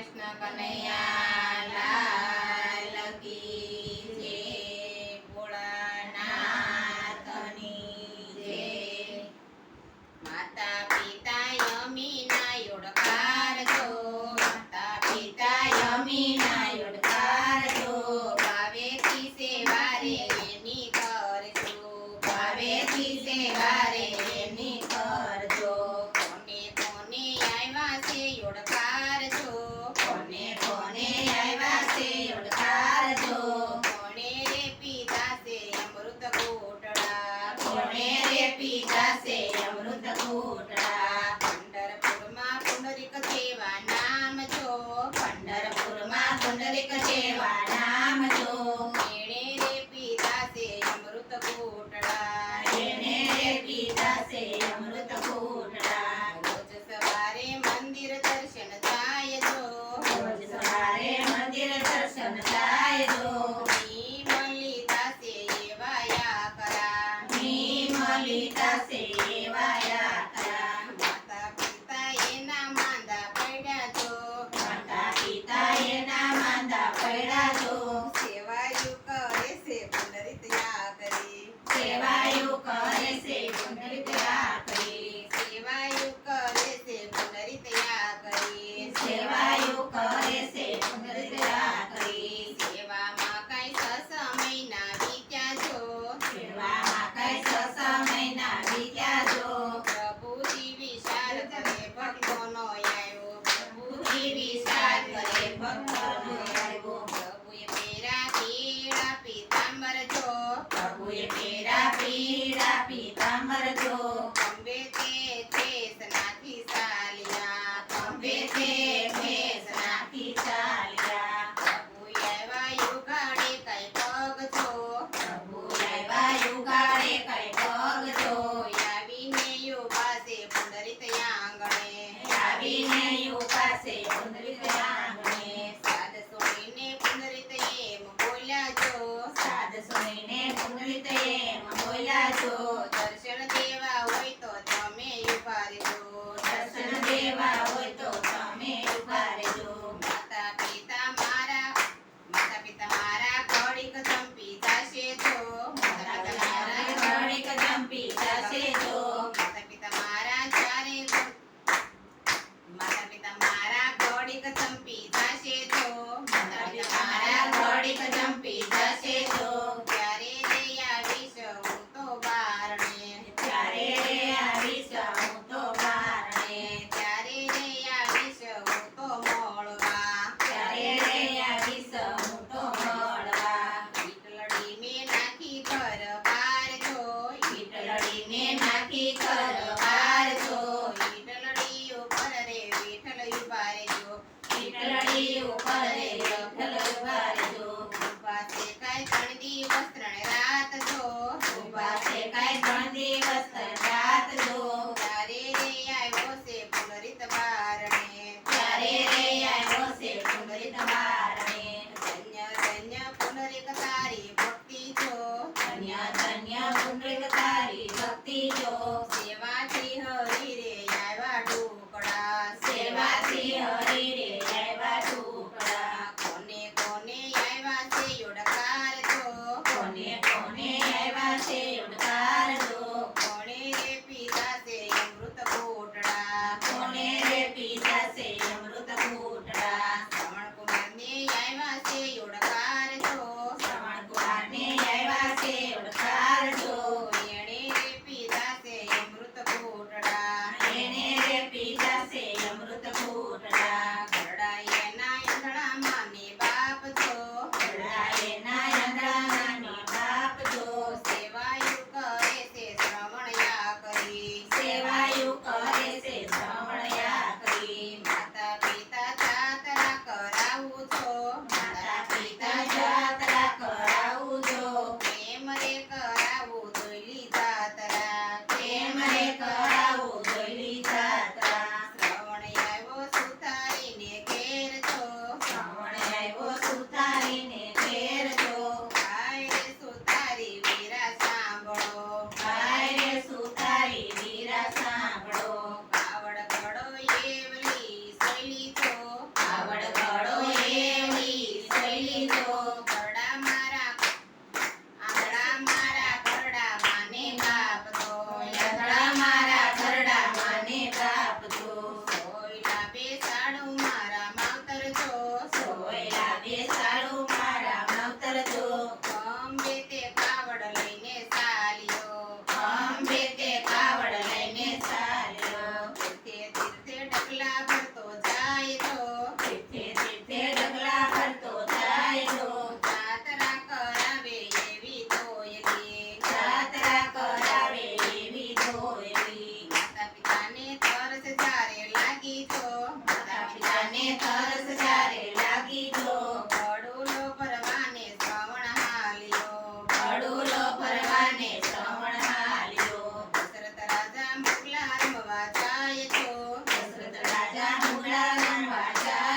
કૃષ્ણ કનૈયા લાલ કી જય ભોળાનાથની જય માતા જો માતા પિતા યમીના યોડકાર જો ભાવેથી સેવા રે છે યોડકાર? રહેજો તમે ઊભા માતા પિતા મારા માતા પિતા મારા ઘડીક ધમપી જાશે મારા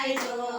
રમવા જાય